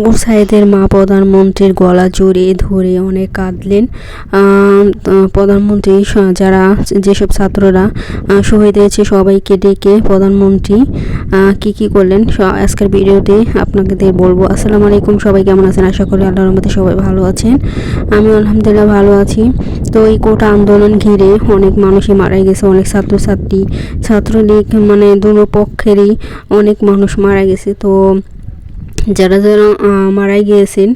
মুসাইদের মা প্রধানমন্ত্রীর গলা জড়িয়ে ধরে অনেক কাঁদলেন। প্রধানমন্ত্রী, যারা যেসব ছাত্ররা শহীদ হয়েছে সবাইকে ডেকে প্রধানমন্ত্রী কি কি করলেন আজকের ভিডিওতে আপনাদের বলব। আসসালামু আলাইকুম, সবাই কেমন আছেন? আশা করি আল্লাহর রহমতে সবাই ভালো আছেন। আমি আলহামদুলিল্লাহ ভালো আছি। তো এই কোটা আন্দোলন ঘিরে অনেক মানুষই মারা গেছে, অনেক ছাত্রছাত্রী, ছাত্রলীগ মানে দুটো পক্ষেরই অনেক মানুষ মারা গেছে। তো যারা যারা মারা গিয়েছেন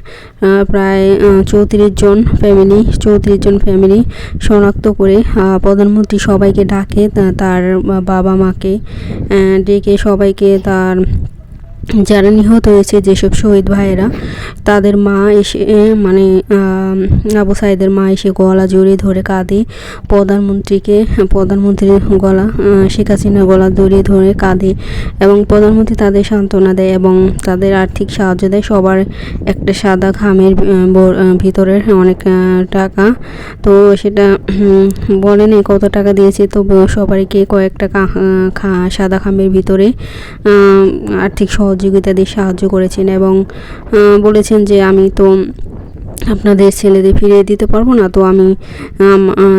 প্রায় চৌত্রিশ জন ফ্যামিলি চৌত্রিশ জন ফ্যামিলি শনাক্ত করে প্রধানমন্ত্রী সবাইকে ডাকে তার বাবা মাকে ডেকে সবাইকে তার যারা নিহত হয়েছে যেসব শহীদ ভাইয়েরা তাদের মা এসে মানে আবু সাইদের মা এসে গলা জড়িয়ে ধরে কাঁদে। প্রধানমন্ত্রীকে প্রধানমন্ত্রীর গলা শেখ হাসিনার গলা জড়িয়ে ধরে কাঁদে এবং প্রধানমন্ত্রী তাদের সান্ত্বনা দেয় এবং তাদের আর্থিক সাহায্য দেয়। সবার একটা সাদা খামের আহ, ব- আহ, ভিতরে অনেক টাকা। তো সেটা বলেনি কত টাকা দিয়েছে তো সবাইকে কয়েক টাকা খা- সাদা খামের ভিতরে আর্থিক সহযোগিতা দিয়ে সাহায্য করেছেন এবং বলেছেন যে আমি তো আপনাদের ছেলেদের ফিরিয়ে দিতে পারব না তো আমি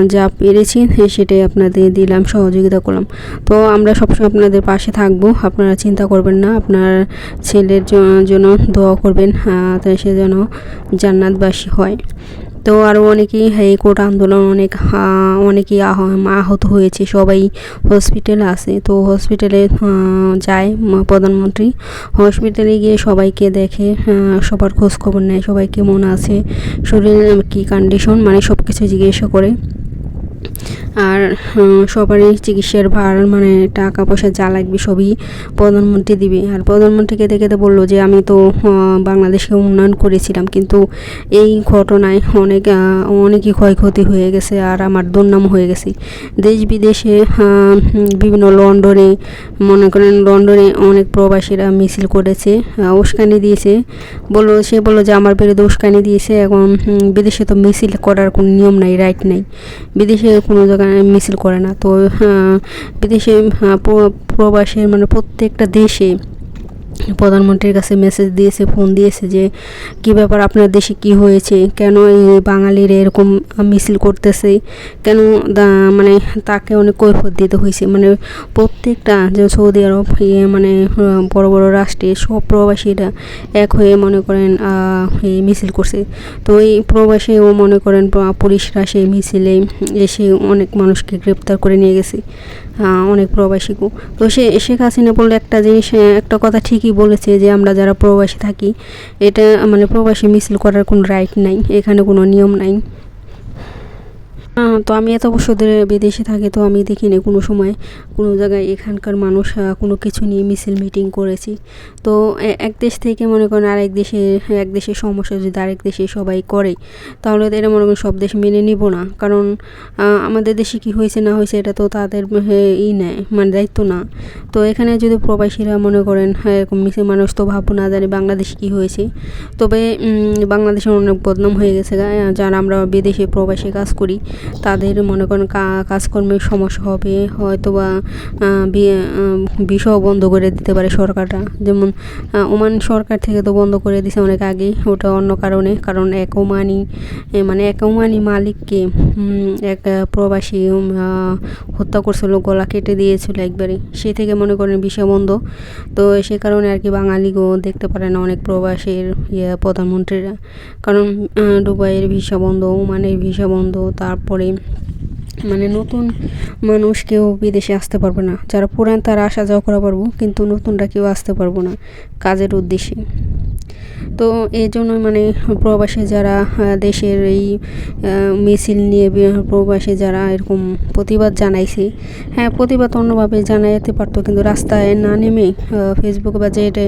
যা পেরেছি সেটাই আপনাদের দিলাম সহযোগিতা করলাম। তো আমরা সবসময় আপনাদের পাশে থাকব আপনারা চিন্তা করবেন না আপনার ছেলের জন্য দোয়া করবেন আহ, তো সে যেন জান্নাতবাসী হয়। তো আরও অনেকেই এই কোট আন্দোলন অনেক অনেকেই আহ- আহত হয়েছে, সবাই হসপিটালে আসে তো হসপিটালে যায় প্রধানমন্ত্রী। হসপিটালে গিয়ে সবাইকে দেখে সবার খোঁজখবর নেয় সবাই কেমন আছে শরীরের কী কন্ডিশন মানে সব কিছু জিজ্ঞাসা করে। আর সবারই চিকিৎসার ভার মানে টাকা পয়সা যা লাগবে সবই প্রধানমন্ত্রী দিবে। আর প্রধানমন্ত্রীকে দেখে তো বলল যে, আমি তো বাংলাদেশকে উন্নয়ন করেছিলাম, কিন্তু এই ঘটনায় অনেক অনেকই ক্ষয়ক্ষতি হয়ে গেছে আর আমার দুর্নাম হয়ে গেছে। দেশ বিদেশে বিভিন্ন লন্ডনে, মনে করেন লন্ডনে অনেক প্রবাসীরা মিছিল করেছে উস্কানি দিয়েছে। বলল, সে বলল যে, আমার বিরুদ্ধে উস্কানি দিয়েছে, এখন বিদেশে তো মিছিল করার কোনো নিয়ম নাই, রাইট নাই। বিদেশে কোনো জায়গায় মিছিল করে না। তো বিদেশে প্রবাসে মানে প্রত্যেকটা দেশে প্রধানমন্ত্রীর কাছে মেসেজ দিয়েছে ফোন দিয়েছে যে, কি ব্যাপার আপনার দেশে কি হয়েছে? কেন এই বাঙালির এরকম মিছিল করতেছে? কেন মানে তাকে অনেক কৈফত দিতে হয়েছে? মানে প্রত্যেকটা যে সৌদি আরব ইয়ে মানে বড় বড় রাষ্ট্রে সব প্রবাসীরা এক হয়ে মনে করেন এই মিছিল করছে। তো এই প্রবাসীও মনে করেন পুলিশরা সেই মিছিলে এসে অনেক মানুষকে গ্রেপ্তার করে নিয়ে গেছে অনেক প্রবাসীকেও। তো সে, শেখ হাসিনা বললে একটা জিনিস একটা কথা ঠিকই বলেছে যে আমরা যারা প্রবাসী থাকি, এটা মানে প্রবাসী মিছিল করার কোনো রাইট নাই, এখানে কোনো নিয়ম নাই। তো আমি এত বছর ধরে বিদেশে থাকি, তো আমি দেখিনি কোনো সময় কোনো জায়গায় এখানকার মানুষ কোনো কিছু নিয়ে মিছিল মিটিং করেছি। তো এক দেশ থেকে মনে করেন আরেক দেশে, এক দেশের সমস্যা যদি আরেক দেশে সবাই করে, তাহলে তো এটা মনে করেন সব দেশ মেনে নিব না। কারণ আমাদের দেশে কি হয়েছে না হয়েছে এটা তো তাদের ই নেয় মানে দায়িত্ব না। তো এখানে যদি প্রবাসীরা মনে করেন হ্যাঁ এরকম মিছিল, মানুষ তো ভাববো না জানি বাংলাদেশে কি হয়েছে। তবে বাংলাদেশের অনেক বদনাম হয়ে গেছে যারা আমরা বিদেশে প্রবাসে কাজ করি তাদের মনে করেন কাজকর্মের সমস্যা হবে হয়তো বা বিষও বন্ধ করে দিতে পারে সরকাররা যেমন ওমান সরকার থেকে তো বন্ধ করে দিছে অনেক আগেই ওটা অন্য কারণে, কারণ এক ওমানি মানে এক ওমানি মালিককে এক প্রবাসী হত্যা করছিল, গলা কেটে দিয়েছিল একবারে। সে থেকে মনে করেন ভিসা বন্ধ। তো সে কারণে আর কি বাঙালিকেও দেখতে পারে না অনেক প্রবাসীর ইয়ে প্রধানমন্ত্রীরা। কারণ দুবাইয়ের ভিসা বন্ধ, ওমানের ভিসা বন্ধ, তারপরে মানে নতুন মানুষ কেউ বিদেশে আসতে পারবে না। যারা পুরান তারা আসা যাওয়া করা পারব, কিন্তু নতুনরা কেউ আসতে পারব না। কাজের উদ্দেশ্যে। তো এই জন্য মানে প্রবাসী যারা দেশের এই মিছিল নিয়ে প্রবাসী যারা এরকম প্রতিবাদ জানাইছে হ্যাঁ প্রতিবাদ অন্যভাবে জানাইতে পারতো, কিন্তু রাস্তায় না নেমে ফেসবুক বা যেটা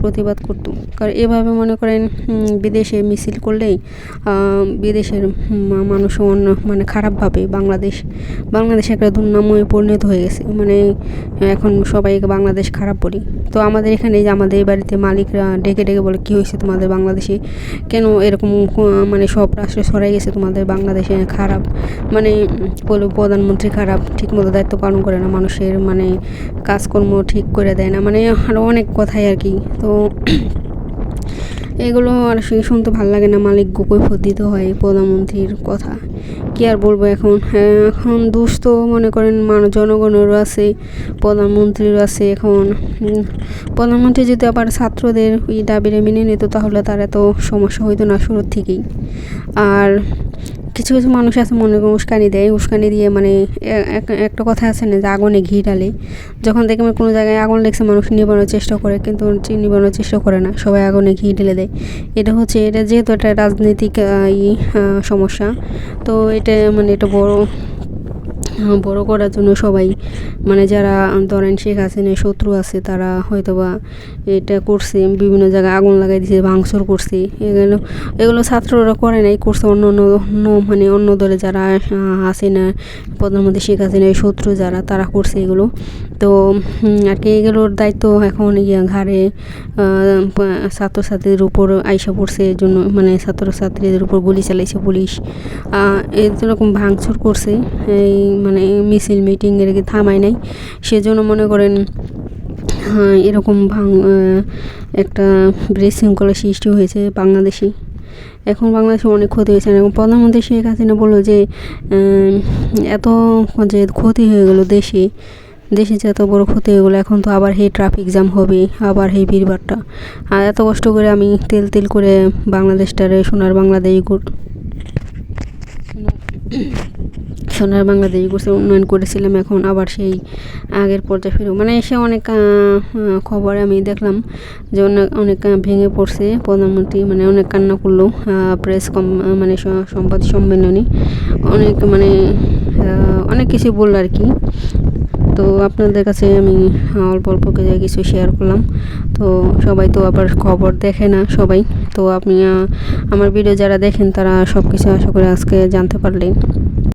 প্রতিবাদ করতো। কারণ এভাবে মনে করেন বিদেশে মিছিল করলেই বিদেশের মানুষ অন্য মানে খারাপভাবে বাংলাদেশ বাংলাদেশ একটা দুর্নাময়ে পরিণত হয়ে গেছে। মানে এখন সবাই বাংলাদেশ খারাপ বলি। তো আমাদের এখানে যে আমাদের বাড়িতে মালিকরা ডেকে ডেকে বলে কী হয়েছে তোমাদের বাংলাদেশে? কেন এরকম মানে সব রাষ্ট্রে সরাই গেছে তোমাদের বাংলাদেশে? খারাপ। মানে প্রধানমন্ত্রী খারাপ, ঠিকমতো দায়িত্ব পালন করে না মানুষের মানে কাজকর্ম ঠিক করে দেয় না। মানে আরও অনেক কথাই আর কি। তো এগুলো আর শুনতে ভালো লাগে না। মালিক কৈফত দিতে হয় প্রধানমন্ত্রীর কথা। কি আর বলব এখন? হ্যাঁ, এখন দোষ তো মনে করেন মানুষ জনগণেরও আছে প্রধানমন্ত্রীরও আছে এখন। প্রধানমন্ত্রী যদি আবার ছাত্রদের ওই দাবিরে মেনে নিত তাহলে তার এত সমস্যা হইতো না শুরুর থেকেই। আর কিছু কিছু মানুষ আছে মনে করি উস্কানি দেয়। উস্কানি দিয়ে মানে এক- একটা কথা আছে না যে আগুনে ঘি ডালে যখন দেখবেন কোনো জায়গায় আগুন লেগেছে, মানুষ নিবানোর চেষ্টা করে, কিন্তু নিবানোর চেষ্টা করে না। সবাই আগুনে ঘি ঢেলে দেয়। এটা হচ্ছে, এটা যেহেতু একটা রাজনৈতিক সমস্যা, তো এটা মানে এটা বড় বড় করার জন্য সবাই মানে যারা ধরেন শেখ হাসিনার শত্রু আছে, তারা হয়তো বা এটা করছে, বিভিন্ন জায়গায় আগুন লাগাই দিয়েছে ভাঙচুর করছে। এগুলো এগুলো ছাত্ররা করে নাই, করছে অন্য অন্য অন্য মানে অন্য দলে যারা হাসিনা, প্রধানমন্ত্রী শেখ হাসিনার শত্রু যারা, তারা করছে এগুলো। তো আর কি, এগুলোর দায়িত্ব এখন ইয়ে ঘাড়ে ছাত্রছাত্রীদের উপর আইসা পড়ছে, এর জন্য মানে ছাত্রছাত্রীদের উপর গুলি চালাইছে পুলিশ। এরকম ভাঙচুর করছে, এই মানে মিছিল মিটিং এর থামায় নাই। সেজন্য মনে করেন হ্যাঁ এরকম ভাঙ একটা বিশৃঙ্খলা সৃষ্টি হয়েছে বাংলাদেশে। এখন বাংলাদেশে অনেক ক্ষতি হয়েছে। এবং প্রধানমন্ত্রী শেখ হাসিনা বলল যে এত যে ক্ষতি হয়ে গেলো দেশে দেশে যে এত বড় ক্ষতি হয়ে গেলো, এখন তো আবার সেই ট্রাফিক জ্যাম হবে, আবার সেই ভিড়ভাড়টা আর এত কষ্ট করে আমি তেল তেল করে বাংলাদেশটারে সোনার বাংলাদেশ সোনার বাংলাদেশ করছে উন্নয়ন করেছিলাম, এখন আবার সেই আগের পর্যায়ে ফিরব। মানে এসে অনেক খবরে আমি দেখলাম যে অনেক অনেক ভেঙে পড়ছে প্রধানমন্ত্রী মানে অনেক কান্না করল প্রেস কম মানে সংবাদ সম্মেলনে। অনেক মানে অনেক কিছু বলল আর কি। তো আপনাদের কাছে আমি অল্প অল্প করে কিছু শেয়ার করলাম। তো সবাই তো আবার খবর দেখে না সবাই। তো আপনি আমার ভিডিও যারা দেখেন তারা সব কিছু আশা করে আজকে জানতে পারলেন।